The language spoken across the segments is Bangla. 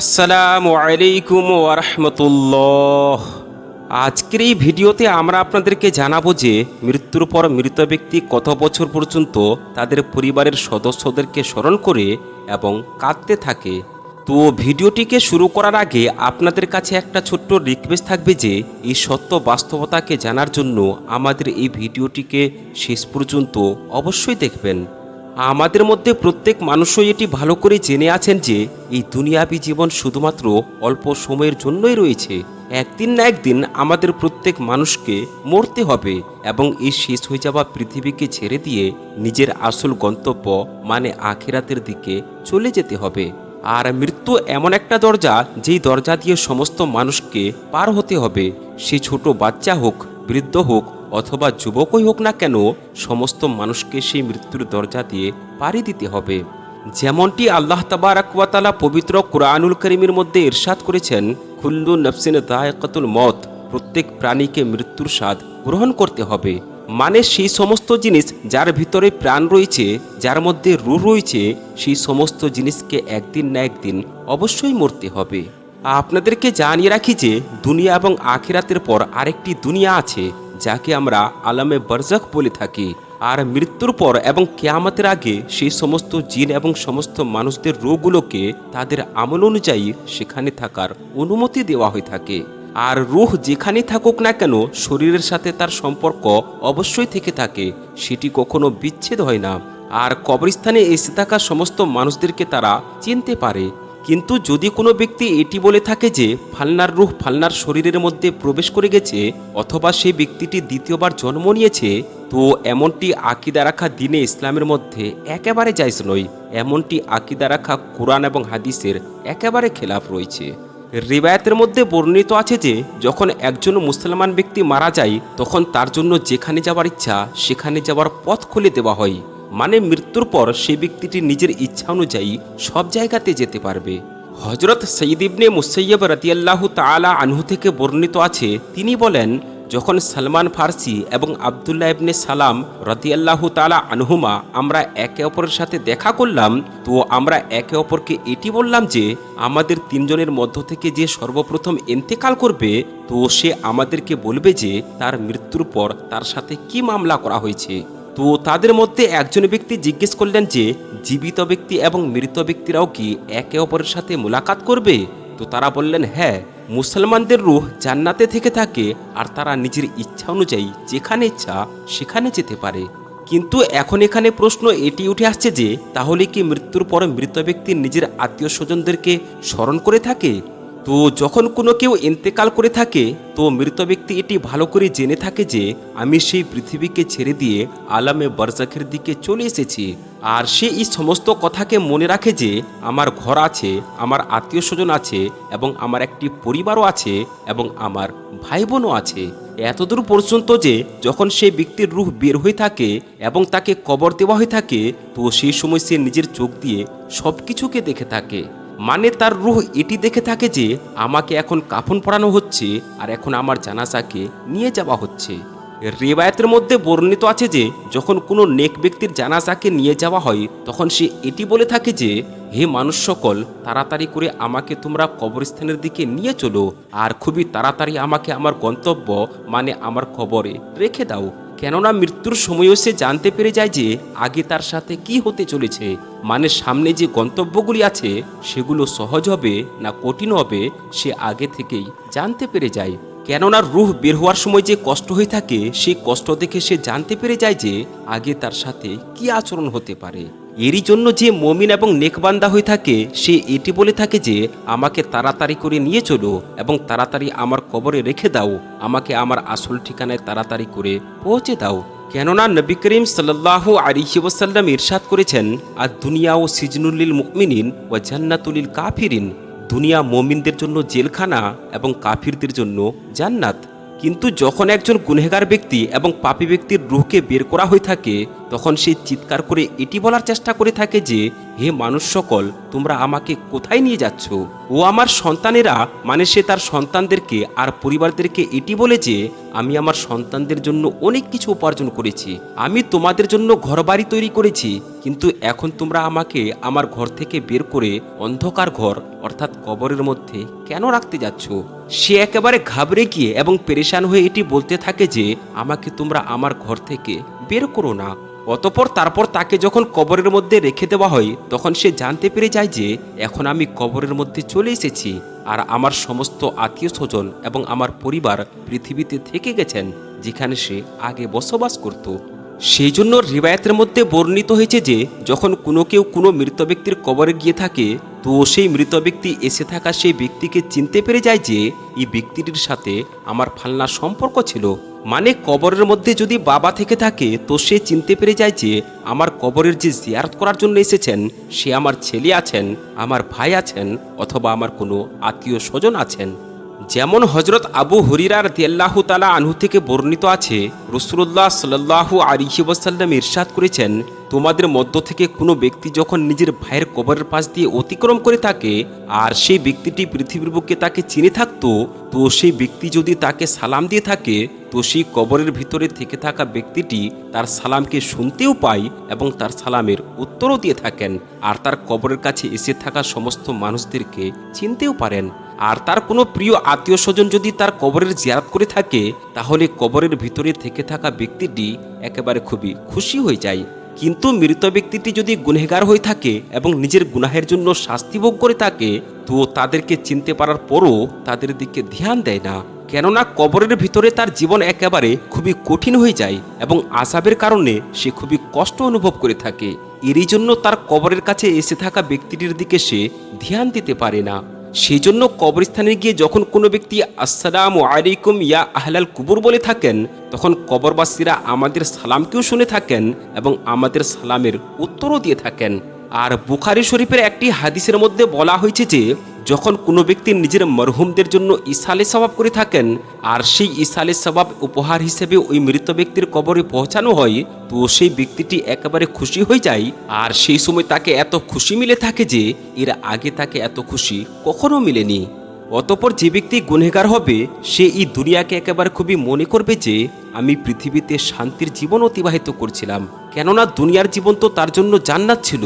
আসসালামু আলাইকুম ওরহমতুল্লাহ আজকের এই ভিডিওতে আমরা আপনাদেরকে জানাব যে মৃত্যুর পর মৃত ব্যক্তি কত বছর পর্যন্ত তাদের পরিবারের সদস্যদেরকে স্মরণ করে এবং কাঁদতে থাকে। তো ভিডিওটিকে শুরু করার আগে আপনাদের কাছে একটা ছোট্ট রিকোয়েস্ট থাকবে যে এই সত্য বাস্তবতাকে জানার জন্য আমাদের এই ভিডিওটিকে শেষ পর্যন্ত অবশ্যই দেখবেন। আমাদের মধ্যে প্রত্যেক মানুষই এটি ভালো করে জেনে আছেন যে, এই দুনিয়াবি জীবন শুধুমাত্র অল্প সময়ের জন্যই রয়েছে। একদিন না একদিন আমাদের প্রত্যেক মানুষকে মরতে হবে এবং এই শেষ হয়ে যাওয়া পৃথিবীকে ছেড়ে দিয়ে নিজের আসল গন্তব্য মানে আখেরাতের দিকে চলে যেতে হবে। আর মৃত্যু এমন একটা দরজা, যেই দরজা দিয়ে সমস্ত মানুষকে পার হতে হবে। সে ছোট বাচ্চা হোক, বৃদ্ধ হোক অথবা যুবকই হোক না কেন, সমস্ত মানুষকে সেই মৃত্যুর দরজা দিয়ে পাড়ি দিতে হবে। যেমনটি আল্লাহ তাবারাকালা পবিত্র কোরআনুল করিমের মধ্যে ইরশাদ করেছেন খুল্লু নফসিন দায়কাতুল মত প্রত্যেক প্রাণীকে মৃত্যুর স্বাদ গ্রহণ করতে হবে। মানে সেই সমস্ত জিনিস যার ভিতরে প্রাণ রয়েছে, যার মধ্যে রু রয়েছে, সেই সমস্ত জিনিসকে একদিন না একদিন অবশ্যই মরতে হবে। আপনাদেরকে জানিয়ে রাখি যে, দুনিয়া এবং আখিরাতের পর আরেকটি দুনিয়া আছে। যাকে আমরা আলামে বরজক বলে থাকি, আর মৃত্যুর পর এবং কেয়ামতের আগে সেই সমস্ত জিন এবং সমস্ত মানুষদের রোগগুলোকে তাদের আমল অনুযায়ী সেখানে থাকার অনুমতি দেওয়া হয়ে থাকে। আর রুহ যেখানে থাকুক না কেন, শরীরের সাথে তার সম্পর্ক অবশ্যই থেকে থাকে, সেটি কখনো বিচ্ছেদ হয় না। আর কবরস্থানে এসে থাকা সমস্ত মানুষদেরকে তারা চিনতে পারে কিন্তু যদি কোনো ব্যক্তি এটি বলে থাকে যে ফালনার রুহ ফালনার শরীরের মধ্যে প্রবেশ করে গেছে অথবা সেই ব্যক্তিটি দ্বিতীয়বার জন্ম নিয়েছে, তো এমনটি আকিদা রাখা দিনে ইসলামের মধ্যে একেবারে জায়জ নয়। এমনটি আকিদা রাখা কোরআন এবং হাদিসের একেবারে খেলাফ রয়েছে। রিবায়াতের মধ্যে বর্ণিত আছে যে, যখন একজন মুসলমান ব্যক্তি মারা যায়, তখন তার জন্য যেখানে যাওয়ার ইচ্ছা, সেখানে যাওয়ার পথ খুলে দেওয়া হয়। মানে মৃত্যুর পর সেই ব্যক্তিটি নিজের ইচ্ছা অনুযায়ী সব জায়গাতে যেতে পারবে। হজরত সঈদ ইবনে মুসৈয়ব রতিয়াল্লাহু তালা আনহু থেকে বর্ণিত আছে, তিনি বলেন, যখন সালমান ফার্সি এবং আবদুল্লাহ ইবনে সালাম রতিয়াল্লাহু তালা আনহুমা আমরা একে অপরের সাথে দেখা করলাম, তো আমরা একে অপরকে এটি বললাম যে, আমাদের তিনজনের মধ্য থেকে যে সর্বপ্রথম এন্তেকাল করবে, তো সে আমাদেরকে বলবে যে, তার মৃত্যুর পর তার সাথে কি মামলা করা হয়েছে। তো তাদের মধ্যে একজন ব্যক্তি জিজ্ঞেস করলেন যে, জীবিত ব্যক্তি এবং মৃত ব্যক্তিরাও কি একে অপরের সাথে মোলাকাত করবে? তো তারা বললেন হ্যাঁ মুসলমানদের রুহ জান্নাতে থেকে থাকে আর তারা নিজের ইচ্ছা অনুযায়ী যেখানে ইচ্ছা সেখানে যেতে পারে। কিন্তু এখন এখানে প্রশ্ন এটি উঠে আসছে যে, তাহলে কি মৃত্যুর পর মৃত ব্যক্তি নিজের আত্মীয় স্বজনদেরকে স্মরণ করে থাকে? তো যখন কোনো কেউ ইন্তেকাল করে থাকে, তো মৃত ব্যক্তি এটি ভালো করে জেনে থাকে যে, আমি সেই পৃথিবীকে ছেড়ে দিয়ে আলামে বরজাখের দিকে চলে এসেছি। আর সে এই সমস্ত কথাকে মনে রাখে যে, আমার ঘর আছে, আমার আত্মীয় স্বজন আছে, এবং আমার একটি পরিবারও আছে, এবং আমার ভাই বোনও আছে। এতদূর পর্যন্ত যে, যখন সেই ব্যক্তির রূহ বের হয়ে থাকে এবং তাকে কবর দেওয়া হয়ে থাকে, তো সেই সময় সে নিজের চোখ দিয়ে সব কিছুকে দেখে থাকে। মানে তার রুহ এটি দেখে থাকে যে আমাকে এখন কাফন পরানো হচ্ছে আর এখন আমার জানাজাকে নিয়ে যাওয়া হচ্ছে। রেবায়তের মধ্যে বর্ণিত আছে যে, যখন কোনো নেক ব্যক্তির জানাজাকে নিয়ে যাওয়া হয়, তখন সে এটি বলে থাকে যে, হে মানুষ সকল, তাড়াতাড়ি করে আমাকে তোমরা কবরস্থানের দিকে নিয়ে চলো, আর খুবই তাড়াতাড়ি আমাকে আমার গন্তব্য মানে আমার কবরে রেখে দাও। কেননা মৃত্যুর সময়ও সে জানতে পেরে যায় যে আগে তার সাথে কি হতে চলেছে মানে সামনে যে গন্তব্যগুলি আছে, সেগুলো সহজ হবে না কঠিন হবে, সে আগে থেকেই জানতে পেরে যায়। কেননা রুহ বের হওয়ার সময় যে কষ্ট হয়ে থাকে, সেই কষ্ট দেখে সে জানতে পেরে যায় যে আগে তার সাথে কি আচরণ হতে পারে। এরই জন্য যে মমিন এবং নেকবান্দা হয়ে থাকে, সে এটি বলে থাকে যে, আমাকে তাড়াতাড়ি করে নিয়ে চলো এবং তাড়াতাড়ি আমার কবরে রেখে দাও। আমাকে আমার আসল ঠিকানায় তাড়াতাড়ি করে পৌঁছে দাও। কেননা নবী করিম সাল্লাহ আলিহি ওসাল্লাম ইরশাদ করেছেন, আর দুনিয়া ও সিজনুল্লিল মুকমিনিন ও জান্নাতুলিল কাফিরিন। দুনিয়া মমিনদের জন্য জেলখানা এবং কাফিরদের জন্য জান্নাত। কিন্তু যখন একজন গুনহেগার ব্যক্তি এবং পাপী ব্যক্তির রুহকে বের করা হয়ে থাকে, তখন সে চিৎকার করে এটি বলার চেষ্টা করে থাকে যে হে মানুষ সকল, তোমরা আমাকে কোথায় নিয়ে যাচ্ছ? ও আমার সন্তানেরা মানে সে তার সন্তানদেরকে আর পরিবারদেরকে এটি বলে যে, আমি আমার সন্তানদের জন্য অনেক কিছু উপার্জন করেছি। আমি তোমাদের জন্য ঘরবাড়ি তৈরি করেছি, কিন্তু এখন তোমরা আমাকে আমার ঘর থেকে বের করে অন্ধকার ঘর, অর্থাৎ কবরের মধ্যে কেন রাখতে যাচ্ছ? সে একেবারে ঘাবড়ে গিয়ে এবং পেরেশান হয়ে এটি বলতে থাকে যে, আমাকে তোমরা আমার ঘর থেকে বের করো না। অতপর তারপর তাকে যখন কবরের মধ্যে রেখে দেওয়া হয়, তখন সে জানতে পেরে যায় যে, এখন আমি কবরের মধ্যে চলে এসেছি আর আমার সমস্ত আত্মীয় স্বজন এবং আমার পরিবার পৃথিবীতে থেকে গেছেন, যেখানে সে আগে বসবাস করত। সেই জন্য রিবায়াতের মধ্যে বর্ণিত হয়েছে যে, যখন কোনো কেউ কোনো মৃত ব্যক্তির কবরে গিয়ে থাকে, তো সেই মৃত ব্যক্তি এসে থাকা সেই ব্যক্তিকে চিনতে পেরে যায় যে, এই ব্যক্তিটির সাথে আমার ফালনা সম্পর্ক ছিল। মানে কবরের মধ্যে যদি বাবা থেকে থাকে, তো সে চিনতে পেরে যায় যে আমার কবরের যে জিয়ারত করার জন্য এসেছেন, সে আমার ছেলে আছেন, আমার ভাই আছেন, অথবা আমার কোনো আত্মীয় স্বজন আছেন। যেমন হজরত আবু হরিরার দিয়াল্লাহু তালা আনহু থেকে বর্ণিত আছে রসুল্লাহ সাল্লাহু আলিহি ওয়াসাল্লাম ইরশাদ করেছেন, তোমাদের মধ্য থেকে কোনো ব্যক্তি যখন নিজের ভাইয়ের কবরের পাশ দিয়ে অতিক্রম করে থাকে আর সেই ব্যক্তিটি পৃথিবীর বুকে তাকে চিনে থাকতো, তো সেই ব্যক্তি যদি তাকে সালাম দিয়ে থাকে, তো সেই কবরের ভিতরে থেকে থাকা ব্যক্তিটি তার সালামকে শুনতেও পায় এবং তার সালামের উত্তরও দিয়ে থাকেন। আর তার কবরের কাছে এসে থাকা সমস্ত মানুষদেরকে চিনতেও পারেন। আর তার কোনো প্রিয় আত্মীয় স্বজন যদি তার কবরের জিয়ারত করে থাকে, তাহলে কবরের ভিতরে থেকে থাকা ব্যক্তিটি একেবারে খুবই খুশি হয়ে যায়। কিন্তু মৃত ব্যক্তিটি যদি গুনহেগার হয়ে থাকে এবং নিজের গুনাহের জন্য শাস্তি ভোগ করে থাকে, তো তাদেরকে চিনতে পারার পরও তাদের দিকে ধ্যান দেয় না। কেননা কবরের ভিতরে তার জীবন একেবারে খুবই কঠিন হয়ে যায় এবং আসাবের কারণে সে খুবই কষ্ট অনুভব করে থাকে। এরই জন্য তার কবরের কাছে এসে থাকা ব্যক্তিটির দিকে সে ধ্যান দিতে পারে না। সেই জন্য কবরস্থানে গিয়ে যখন কোনো ব্যক্তি, আসসালাম আলাইকুম ইয়া আহলাল কুবুর বলে থাকেন, তখন কবরবাসীরা আমাদের সালামকেও শুনে থাকেন এবং আমাদের সালামের উত্তরও দিয়ে থাকেন। আর বুখারি শরীফের একটি হাদিসের মধ্যে বলা হয়েছে যে যখন কোনো ব্যক্তি নিজের মরহুমদের জন্য ইসালে সবাব করে থাকেন, আর সেই ইসালে সবাব উপহার হিসেবে ওই মৃত ব্যক্তির কবরে পৌঁছানো হয়, তো সেই ব্যক্তিটি একেবারে খুশি হয়ে যায়। আর সেই সময় তাকে এত খুশি মিলে থাকে যে, এর আগে তাকে এত খুশি কখনো মিলেনি। অতপর যে ব্যক্তি গুনহেগার হবে, সে এই দুনিয়াকে একেবারে খুবই মনে করবে যে, আমি পৃথিবীতে শান্তির জীবন অতিবাহিত করছিলাম। কেননা দুনিয়ার জীবন তো তার জন্য জান্নাত ছিল,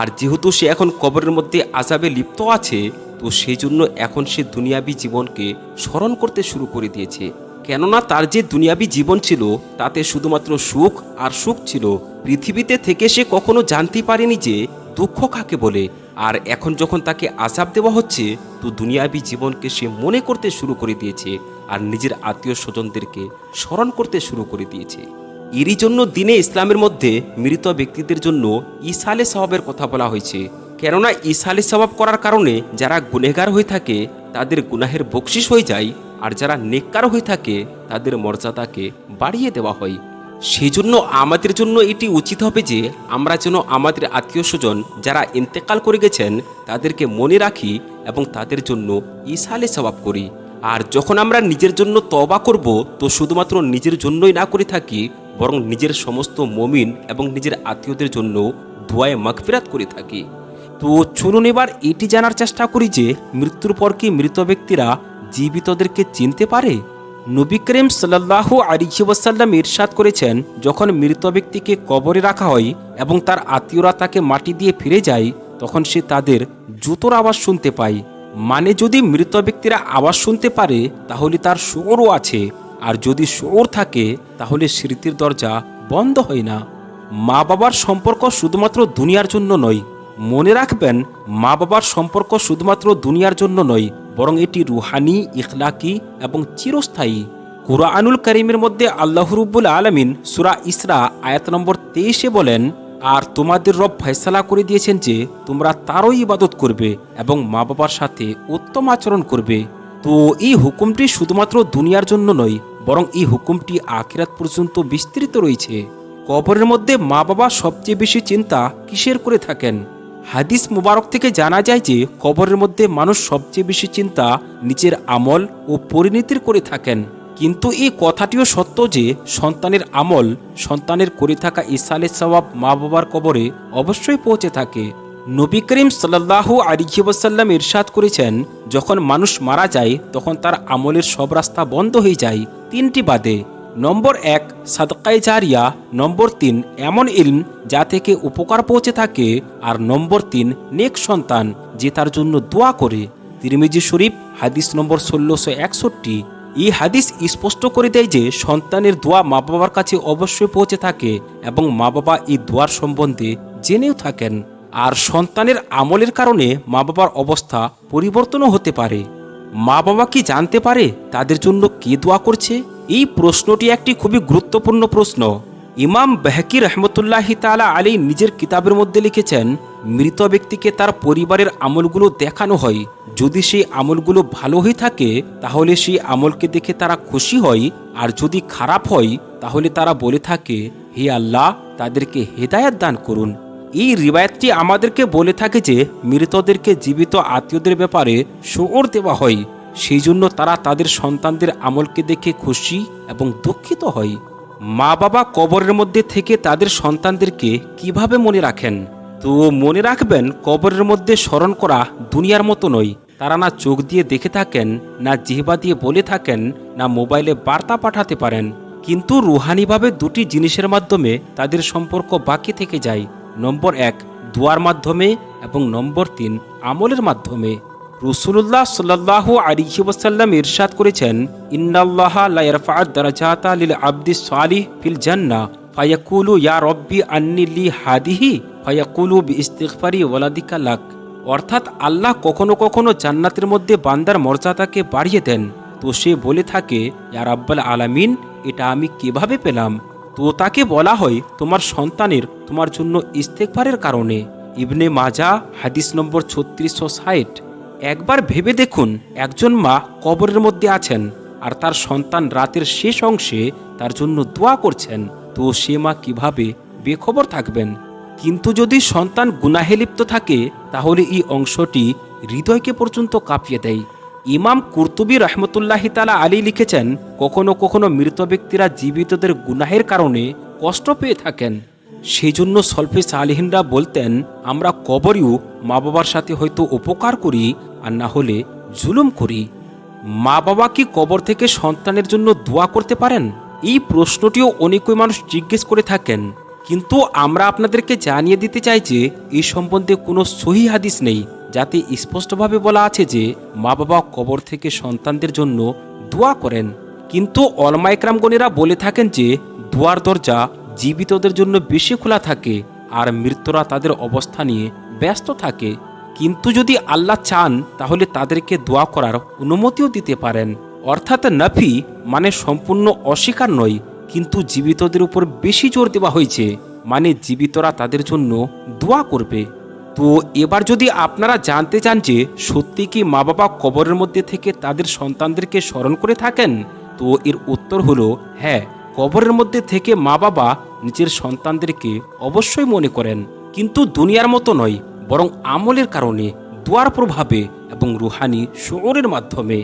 আর যেহেতু সে এখন কবরের মধ্যে আজাবে লিপ্ত আছে তো সেই জন্য এখন সে দুনিয়াবী জীবনকে স্মরণ করতে শুরু করে দিয়েছে। কেননা তার যে দুনিয়াবী জীবন ছিল, তাতে শুধুমাত্র সুখ আর সুখ ছিল। পৃথিবীতে থেকে সে কখনো জানতে পারেনি যে দুঃখ কাকে বলে। আর এখন যখন তাকে আজাব দেওয়া হচ্ছে, তো দুনিয়াবী জীবনকে সে মনে করতে শুরু করে দিয়েছে আর নিজের আত্মীয় স্বজনদেরকে স্মরণ করতে শুরু করে দিয়েছে। এরই জন্য দিনে ইসলামের মধ্যে মৃত ব্যক্তিদের জন্য ইসালে স্বভাবের কথা বলা হয়েছে। কেননা ইসালে স্বভাব করার কারণে যারা গুনেগার হয়ে থাকে, তাদের গুনাহের বকশিস হয়ে যায়, আর যারা নেককার হয়ে থাকে, তাদের মর্যাদাকে বাড়িয়ে দেওয়া হয়। সেই জন্য আমাদের জন্য এটি উচিত হবে যে, আমরা যেন আমাদের আত্মীয় স্বজন যারা ইন্তেকাল করে গেছেন, তাদেরকে মনে রাখি এবং তাদের জন্য ইসালে সবাব করি। আর যখন আমরা নিজের জন্য তবা করব, তো শুধুমাত্র নিজের জন্যই না করে থাকি, বরং নিজের সমস্ত মমিন এবং নিজের আত্মীয়দের জন্য দোয়ায় মাগফিরাত করে থাকি। তো চলুন এবার এটি জানার চেষ্টা করি যে মৃত্যুর পর কি মৃত ব্যক্তিরা জীবিতদেরকে চিনতে পারে? নবী করিম সাল্লাহ আলিহি ওয়াসাল্লাম ইরশাদ করেছেন, যখন মৃত ব্যক্তিকে কবরে রাখা হয় এবং তার আত্মীয়রা তাকে মাটি দিয়ে ফিরে যায়, তখন সে তাদের জুতোর আওয়াজ শুনতে পায়। মানে যদি মৃত ব্যক্তিরা আওয়াজ শুনতে পারে, তাহলে তার শোরও আছে। আর যদি শোর থাকে, তাহলে স্মৃতির দরজা বন্ধ হয় না। মা বাবার সম্পর্ক শুধুমাত্র দুনিয়ার জন্য নয় মনে রাখবেন, মা বাবার সম্পর্ক শুধুমাত্র দুনিয়ার জন্য নয়, বরং এটি রুহানি, ইখলাকি এবং চিরস্থায়ী। কুরআনুল করিমের মধ্যে আল্লাহ রুব্বুল আলমিন সুরা ইসরা আয়াত নম্বর তেইশে বলেন, আর তোমাদের রব ফয়সালা করে দিয়েছেন যে, তোমরা তারই ইবাদত করবে এবং মা বাবার সাথে উত্তম আচরণ করবে। তো এই হুকুমটি শুধুমাত্র দুনিয়ার জন্য নয়, বরং এই হুকুমটি আখিরাত পর্যন্ত বিস্তৃত রয়েছে। কবরের মধ্যে মা বাবা সবচেয়ে বেশি চিন্তা কিসের করে থাকেন? হাদিস মুবারক থেকে জানা যায় যে কবরের মধ্যে মানুষ সবচেয়ে বেশি চিন্তা, নিজের আমল ও পরিণতির করে থাকেন। কিন্তু এই কথাটিও সত্য যে সন্তানের আমল সন্তানের করে থাকা ইসালের সবাব মা বাবার কবরে অবশ্যই পৌঁছে থাকে। নবী করিম সাল্লাহু আলিহিবাসাল্লাম ইরশাদ করেছেন, যখন মানুষ মারা যায়, তখন তার আমলের সব রাস্তা বন্ধ হয়ে যায় তিনটি বাদে। নম্বর এক, সাদকায় জারিয়া। নম্বর তিন, এমন ইলম যা থেকে উপকার পৌঁছে থাকে। আর নম্বর তিন, নেক সন্তান যে তার জন্য দোয়া করে। তিরমিজি শরীফ, হাদিস নম্বর ষোলোশো একষট্টি। এই হাদিস স্পষ্ট করে দেয় যে, সন্তানের দোয়া মা বাবার কাছে অবশ্যই পৌঁছে থাকে এবং মা বাবা এই দোয়ার সম্বন্ধে জেনেও থাকেন। আর সন্তানের আমলের কারণে মা বাবার অবস্থা পরিবর্তনও হতে পারে। মা বাবা কি জানতে পারে তাদের জন্য কে দোয়া করছে? এই প্রশ্নটি একটি খুবই গুরুত্বপূর্ণ প্রশ্ন। ইমাম বেহকি রহমতুল্লাহ তালা আলী নিজের কিতাবের মধ্যে লিখেছেন, মৃত ব্যক্তিকে তার পরিবারের আমলগুলো দেখানো হয়। যদি সেই আমলগুলো ভালো হয়ে থাকে, তাহলে সেই আমলকে দেখে তারা খুশি হয়। আর যদি খারাপ হয়, তাহলে তারা বলে থাকে, হে আল্লাহ, তাদেরকে হেদায়াত দান করুন। এই রিবায়তটি আমাদেরকে বলে থাকে যে মৃতদেরকে জীবিত আত্মীয়দের ব্যাপারে শোর দেওয়া হয়। সেই জন্য তারা তাদের সন্তানদের আমলকে দেখে খুশি এবং দুঃখিত হয়। মা বাবা কবরের মধ্যে থেকে তাদের সন্তানদেরকে কীভাবে মনে রাখেন? তো মনে রাখবেন, কবরের মধ্যে স্মরণ করা দুনিয়ার মতো নয়। তারা না চোখ দিয়ে দেখে থাকেন, না জিহবা দিয়ে বলে থাকেন, না মোবাইলে বার্তা পাঠাতে পারেন। কিন্তু রুহানিভাবে দুটি জিনিসের মাধ্যমে তাদের সম্পর্ক বাকি থেকে যায়। নম্বর এক, দুয়ার মাধ্যমে এবং নম্বর তিন, আমলের মাধ্যমে। রসুল্লাহ সাল্লাহ আলিহি ওসাল্লাম ইরশাদ করেছেন, ইন্নাল্লাহ লাইরফাত দারাজাতা লিল আব্দি সালিহ ফিল জান্না, ফায়াকুলু ইয়া রব্বি আন্নি লি হাদিহি, ফায়াকুলু বি ইস্তিগফারি ওয়ালাদিকা লাক। অর্থাৎ আল্লাহ কখনো কখনো জান্নাতের মধ্যে বান্দার মর্যাদাকে বাড়িয়ে দেন। তো সে বলে থাকে, ইয়া রাব্বাল আলামিন, এটা আমি কীভাবে পেলাম? তো তাকে বলা হয় তোমার সন্তানের, তোমার জন্য ইস্তেকবারের কারণে। ইবনে মাজা হাদিস নম্বর ছত্রিশশো ষাট। একবার ভেবে দেখুন, একজন মা কবরের মধ্যে আছেন আর তার সন্তান রাতের শেষ অংশে তার জন্য দোয়া করছেন। তো সে মা কীভাবে বেখবর থাকবেন? কিন্তু যদি সন্তান গুনাহে লিপ্ত থাকে, তাহলে এই অংশটি হৃদয়কে পর্যন্ত কাঁপিয়ে দেয়। ইমাম কুর্তুবী রহমতুল্লাহ তালা আলী লিখেছেন, কখনো কখনো মৃত ব্যক্তিরা জীবিতদের গুনাহের কারণে কষ্ট পেয়ে থাকেন। সেই জন্য সলফে সালিহিনরা বলতেন, আমরা কবরেও মা বাবার সাথে হয়তো উপকার করি আর না হলে জুলুম করি। মা বাবা কি কবর থেকে সন্তানের জন্য দোয়া করতে পারেন? এই প্রশ্নটিও অনেকই মানুষ জিজ্ঞেস করে থাকেন। কিন্তু আমরা আপনাদেরকে জানিয়ে দিতে চাই যে এই সম্বন্ধে কোনো সহি হাদিস নেই। যাতে স্পষ্টভাবে বলা আছে যে মা বাবা কবর থেকে সন্তানদের জন্য দোয়া করেন। কিন্তু অলমাইকরামগণেরা বলে থাকেন যে দোয়ার দরজা জীবিতদের জন্য বেশি খোলা থাকে আর মৃত্যুরা তাদের অবস্থা নিয়ে ব্যস্ত থাকে। কিন্তু যদি আল্লাহ চান, তাহলে তাদেরকে দোয়া করার অনুমতিও দিতে পারেন। অর্থাৎ নাফি মানে সম্পূর্ণ অস্বীকার নয়, কিন্তু জীবিতদের উপর বেশি জোর দেওয়া হয়েছে। মানে জীবিতরা তাদের জন্য দোয়া করবে। তো এবার যদি আপনারা জানতে চান যে সত্যি কি মা বাবা কবরের মধ্যে থেকে তাদের সন্তানদেরকে স্মরণ করে থাকেন, তো এর উত্তর হলো হ্যাঁ কবরের মধ্যে থেকে মা বাবা নিজের সন্তানদেরকে অবশ্যই মনে করেন। কিন্তু দুনিয়ার মতো নয়, বরং আমলের কারণে, দোয়ার প্রভাবে এবং রুহানি শোরের মাধ্যমে।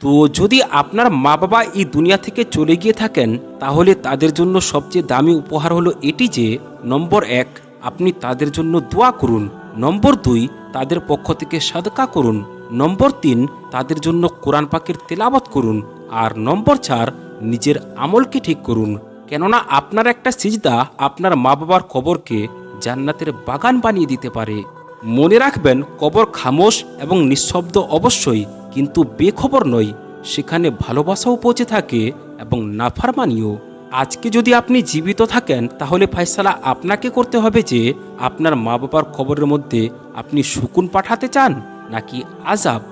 তো যদি আপনার মা বাবা এই দুনিয়া থেকে চলে গিয়ে থাকেন, তাহলে তাদের জন্য সবচেয়ে দামি উপহার হলো এটি যে, নম্বর এক, আপনি তাদের জন্য দোয়া করুন। নম্বর দুই, তাদের পক্ষ থেকে সাদকা করুন। নম্বর তিন, তাদের জন্য কোরআন পাকের তেলাবত করুন। আর নম্বর চার, নিজের আমলকে ঠিক করুন। কেননা আপনার একটা সিজদা আপনার মা বাবার কবরকে জান্নাতের বাগান বানিয়ে দিতে পারে। মনে রাখবেন, কবর খামোশ এবং নিঃশব্দ অবশ্যই, কিন্তু বেখবর নয়। সেখানে ভালোবাসাও পৌঁছে থাকে এবং নাফারমানিও। আজকে যদি আপনি জীবিত থাকেন, তাহলে ফাইসালা আপনাকে করতে হবে যে, আপনার মা বাবার খবরের মধ্যে আপনি সুকুন পাঠাতে চান নাকি আজাব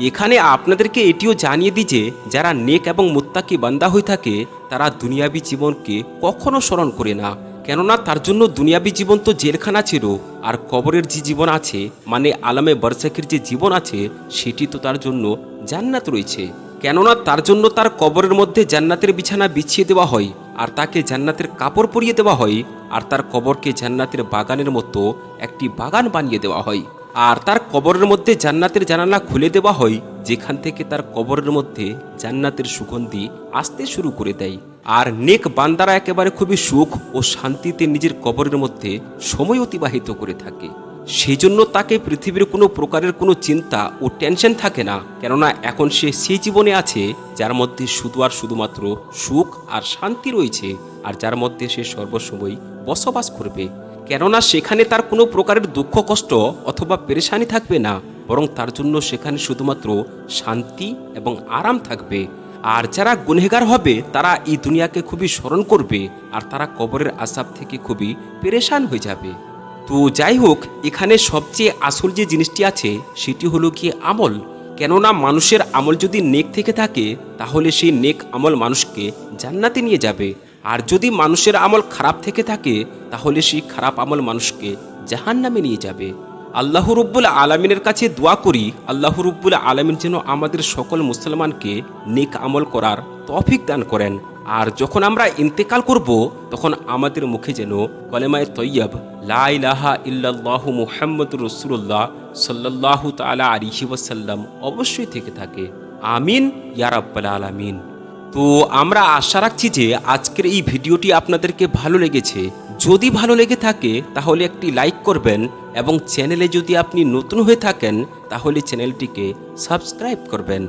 এখানে আপনাদেরকে এটিও জানিয়ে দিই যে, যারা নেক এবং মুত্তাকি বান্দা হয়ে থাকে, তারা দুনিয়াবী জীবনকে কখনো স্মরণ করে না। কেননা তার জন্য দুনিয়াবী জীবন তো জেলখানা ছিল, আর কবরের যে জীবন আছে মানে আলামে বরসাকের যে জীবন আছে, সেটি তো তার জন্য জান্নাত রয়েছে। কেননা তার জন্য তার কবরের মধ্যে জান্নাতের বিছানা বিছিয়ে দেওয়া হয়, আর তাকে জান্নাতের কাপড় পরিয়ে দেওয়া হয়, আর তার কবরকে জান্নাতের বাগানের মতো একটি বাগান বানিয়ে দেওয়া হয়। আর তার কবরের মধ্যে জান্নাতের জানালা খুলে দেওয়া হয়, যেখান থেকে তার কবরের মধ্যে জান্নাতের সুগন্ধি আসতে শুরু করে দেয়। আর নেক বান্দারা একেবারে খুবই সুখ ও শান্তিতে নিজের কবরের মধ্যে সময় অতিবাহিত করে থাকে। সেই জন্য তাকে পৃথিবীর কোনো প্রকারের কোনো চিন্তা ও টেনশন থাকে না, কেননা এখন সে সেই জীবনে আছে যার মধ্যে শুধু আর শুধুমাত্র সুখ আর শান্তি রয়েছে আর যার মধ্যে সে সর্বসময় বসবাস করবে। কেননা সেখানে তার কোনো প্রকারের দুঃখ, কষ্ট অথবা পেরেশানি থাকবে না, বরং তার জন্য সেখানে শুধুমাত্র শান্তি এবং আরাম থাকবে। আর যারা গুনহেগার হবে, তারা এই দুনিয়াকে খুবই স্মরণ করবে আর তারা কবরের আসাব থেকে খুবই পেরেশান হয়ে যাবে। তো যাই হোক, এখানে সবচেয়ে আসল যে জিনিসটি আছে, সেটি হলো কি আমল? কেননা মানুষের আমল যদি নেক থেকে থাকে, তাহলে সেই নেক আমল মানুষকে জান্নাতে নিয়ে যাবে। আর যদি মানুষের আমল খারাপ থেকে থাকে, তাহলে সেই খারাপ আমল মানুষকে জাহান্নামে নিয়ে যাবে। আল্লাহ রব্বুল আলমিনের কাছে দোয়া করি, আল্লাহ রব্বুল আলমিন যেন আমাদের সকল মুসলমানকে নেক আমল করার তফিক দান করেন। আর যখন আমরা ইন্তেকাল করব, তখন আমাদের মুখে যেন কলেমায় তৈয়ব, লা ইলাহা ইল্লাল্লাহ মুহাম্মদুর রসুল্লাহ সাল্লাল্লাহু তাআলা আলিহি ওয়াসাল্লাম অবশ্যই থেকে থাকে। আমিন, ইয়া রাব্বাল আলামিন। তো আমরা আশা রাখছি যে আজকের এই ভিডিওটি আপনাদেরকে ভালো লেগেছে। যদি ভালো লেগে থাকে, তাহলে একটি লাইক করবেন এবং চ্যানেলে যদি আপনি নতুন হয়ে থাকেন, তাহলে চ্যানেলটিকে সাবস্ক্রাইব করবেন।